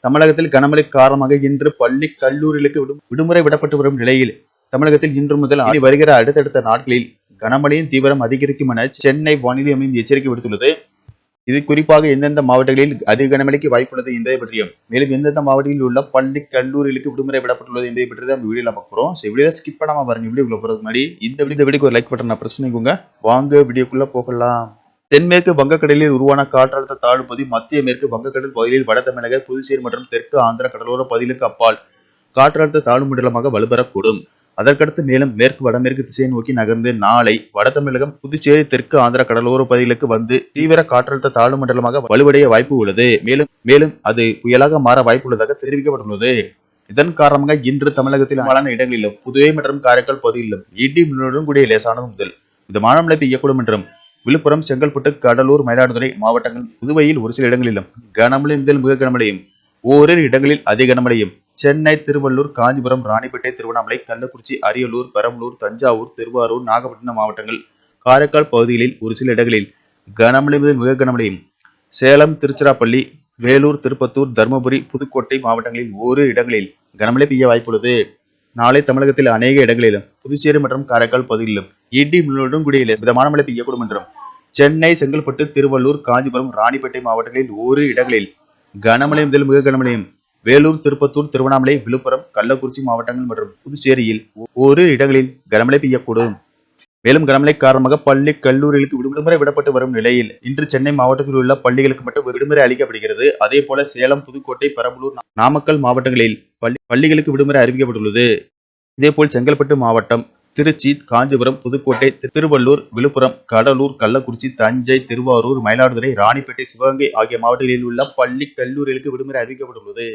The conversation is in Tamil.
தமிழகத்தில் கனமழை காரணமாக இன்று பள்ளி கல்லூரிகளுக்கு விடும்- விடுமுறை விடப்பட்டு வரும் நிலையில் தமிழகத்தில் இன்று முதல் ஆணி வருகிற அடுத்தடுத்த நாட்களில் கனமழையின் தீவிரம் அதிகரிக்கும் என சென்னை வானிலை அமையும் எச்சரிக்கை விடுத்துள்ளது. இது குறிப்பாக எந்தெந்த மாவட்டங்களில் அதிக கனமழைக்கு வாய்ப்புள்ளது என்பதை பற்றியும் மேலும் எந்தெந்த மாவட்டங்களில் உள்ள பள்ளி கல்லூரிகளுக்கு விடுமுறை விடப்பட்டுள்ளது என்பதை பற்றி தான் வீடியோ வீடியோல பார்க்குறோம். ஸோ வீடியோ ஸ்கிப் பண்ணாம பாருங்க. வீடியோக்குள்ள போறதுக்கு முன்னாடி இந்த வீடியோ இந்த வீடியோக்கு ஒரு லைக் பட்டன் ப்ரெஸ் பண்ணிக்கோங்க. வாங்க வீடியோக்குள்ளே போகலாம். தென்மேற்கு வங்கக்கடலில் உருவான காற்றழுத்த தாழ்வு பகுதி மத்திய மேற்கு வங்கக்கடல் பகுதியில் வட தமிழக புதுச்சேரி மற்றும் தெற்கு ஆந்திர கடலோர பகுதிகளுக்கு அப்பால் காற்றழுத்த தாழ்வு மண்டலமாக வலுப்பெறக்கூடும். அதற்கடுத்து மேலும் மேற்கு வடமேற்கு திசையை நோக்கி நகர்ந்து நாளை வட தமிழகம் புதுச்சேரி தெற்கு ஆந்திர கடலோர பகுதிகளுக்கு வந்து தீவிர காற்றழுத்த தாழ்வு மண்டலமாக வலுவடைய வாய்ப்பு உள்ளது. மேலும் மேலும் அது புயலாக மாற வாய்ப்புள்ளதாக தெரிவிக்கப்பட்டுள்ளது. இதன் காரணமாக இன்று தமிழகத்தில் பல இடங்களிலும் புதுவை மற்றும் காரைக்கால் பகுதிகளிலும் இடி மின்னலுடன் கூடிய லேசானது முதல். மிதமான மழை பெய்யக்கூடும் என்றும் விழுப்புரம் செங்கல்பட்டு கடலூர் மயிலாடுதுறை மாவட்டங்கள் புதுவையில் ஒரு சில இடங்களிலும் கனமழை முதல் மிக கனமழையும். ஓரிரு இடங்களில் அதிக கனமழையும். சென்னை திருவள்ளூர் காஞ்சிபுரம் ராணிப்பேட்டை திருவண்ணாமலை கள்ளக்குறிச்சி அரியலூர் பெரம்பலூர் தஞ்சாவூர் திருவாரூர் நாகப்பட்டினம் மாவட்டங்கள் காரைக்கால் பகுதிகளில் ஒரு சில இடங்களில் கனமழை முதல் மிக கனமழையும். சேலம் திருச்சிராப்பள்ளி வேலூர் திருப்பத்தூர் தருமபுரி புதுக்கோட்டை மாவட்டங்களில் ஓரிரு இடங்களில் கனமழை பெய்ய வாய்ப்புள்ளது. நாளை தமிழகத்தில் அநேக இடங்களிலும் புதுச்சேரி மற்றும் காரைக்கால் பகுதிகளிலும் இடி மின்னலுடன் கூடிய லேசான மிதமான மழை பெய்யக்கூடும் என்றும் சென்னை செங்கல்பட்டு திருவள்ளூர் காஞ்சிபுரம் ராணிப்பேட்டை மாவட்டங்களில் ஒரு இடங்களில் கனமழை முதல் மிக கனமழையும் வேலூர் திருப்பத்தூர் திருவண்ணாமலை விழுப்புரம் கள்ளக்குறிச்சி மாவட்டங்கள் மற்றும் புதுச்சேரியில் ஒரு இடங்களில் கனமழை பெய்யக்கூடும். மேலும் கனமழை காரணமாக பள்ளி கல்லூரிகளுக்கு விடுமுறை விடப்பட்டு வரும் நிலையில் இன்று சென்னை மாவட்டத்தில் உள்ள பள்ளிகளுக்கு மட்டும் விடுமுறை அளிக்கப்படுகிறது. அதே போல சேலம் புதுக்கோட்டை பெரம்பலூர் நாமக்கல் மாவட்டங்களில் பள்ளி பள்ளிகளுக்கு விடுமுறை அறிவிக்கப்பட்டுள்ளது. இதேபோல் செங்கல்பட்டு மாவட்டம் திருச்சி காஞ்சிபுரம் புதுக்கோட்டை திருவள்ளூர் விழுப்புரம் கடலூர் கள்ளக்குறிச்சி தஞ்சை திருவாரூர் மயிலாடுதுறை ராணிப்பேட்டை சிவகங்கை ஆகிய மாவட்டங்களில் உள்ள பள்ளி கல்லூரிகளுக்கு விடுமுறை அறிவிக்கப்பட்டுள்ளது.